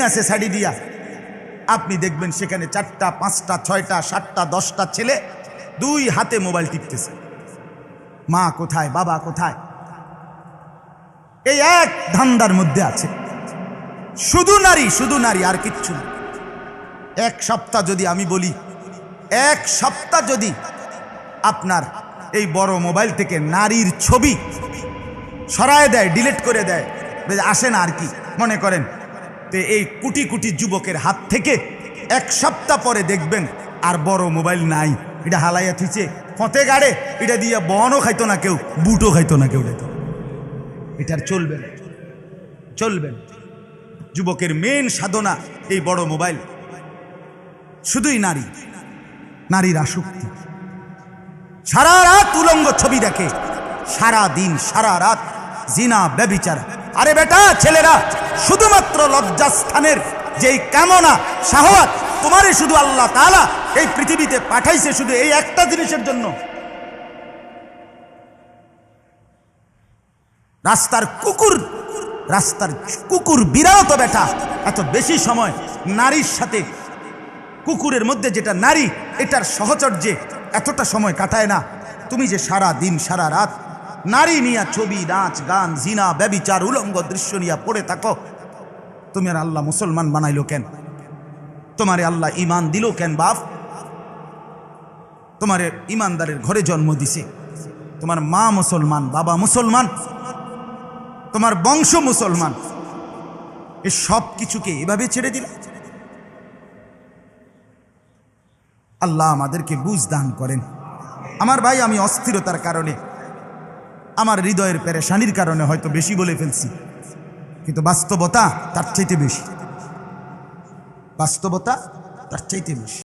আছে শাড়ি দিয়া। আপনি দেখবেন সেখানে চারটা, পাঁচটা, ছয়টা, সাতটা, দশটা ছেলে দুই হাতে মোবাইল টিপতেছে। মা কোথায়? বাবা কোথায়? এই এক ধান্দার মধ্যে আছে। শুধু নারী শুধু নারী, আর কিচ্ছু না। এক সপ্তাহ যদি আমি বলি, এক সপ্তাহ যদি আপনার এই বড় মোবাইল থেকে নারীর ছবি সরায় দেয়, ডিলিট করে দেয়, আসে না আর কি? মনে করেন তো এই কোটি কোটি যুবকের হাত থেকে এক সপ্তাহ পরে দেখবেন আর বড় মোবাইল নাই। এটা হালাইয়া থুইছে ফতে গাড়ে এটা দিয়ে বনও খাইতো না কেউ, বুটও খাইতো না কেউ। এটার চলবে না। চলবে যুবকের মেন সাধনা এই বড় মোবাইল। শুধুই নারী। নারীর আসক্তি। সারা রাত উলঙ্গ ছবি দেখে। সারা দিন, সারা রাত জিনা, ব্যবিচার। আরে বেটা, ছেলেরা, শুধুমাত্র লজ্জাস্থানের যেই কামনা সাহওয়াত তোমারই শুধু আল্লাহ তাআলা এই পৃথিবীতে পাঠাইছে শুধু এই একটা জিনিসের জন্য। রাস্তার কুকুর রাস্তার কুকুর বিড়াল বেটা, এত বেশি সময় নারীর সাথে, কুকুরের মধ্যে যেটা নারী, এটার সহচর্যে এতটা সময় কাটায় না। তুমি যে সারা দিন সারা রাত নারী নিয়া ছবি, নাচ, গান, জিনা, ব্যবিচার, উলঙ্গ দৃশ্য নিয়া পড়ে থাকো। তুমি আর আল্লাহ মুসলমান বানাইলো কেন? তোমারে আল্লাহ ইমান দিল কেন বাপ? তোমারে ইমানদারের ঘরে জন্ম দিছে। তোমার মা মুসলমান, বাবা মুসলমান, তোমার বংশ মুসলমান। এ সব কিছুকে এভাবে ছেড়ে দিলা। আল্লাহ আমাদেরকে বুঝ দান করেন। আমার ভাই, আমি অস্থিরতার কারণে আমার হৃদয়ের পেরেশানির কারণে হয়তো বেশি বলে ফেলছি। কিন্তু বাস্তবতা তার চাইতে বেশি। বাস্তবতা তার চাইতে বেশি।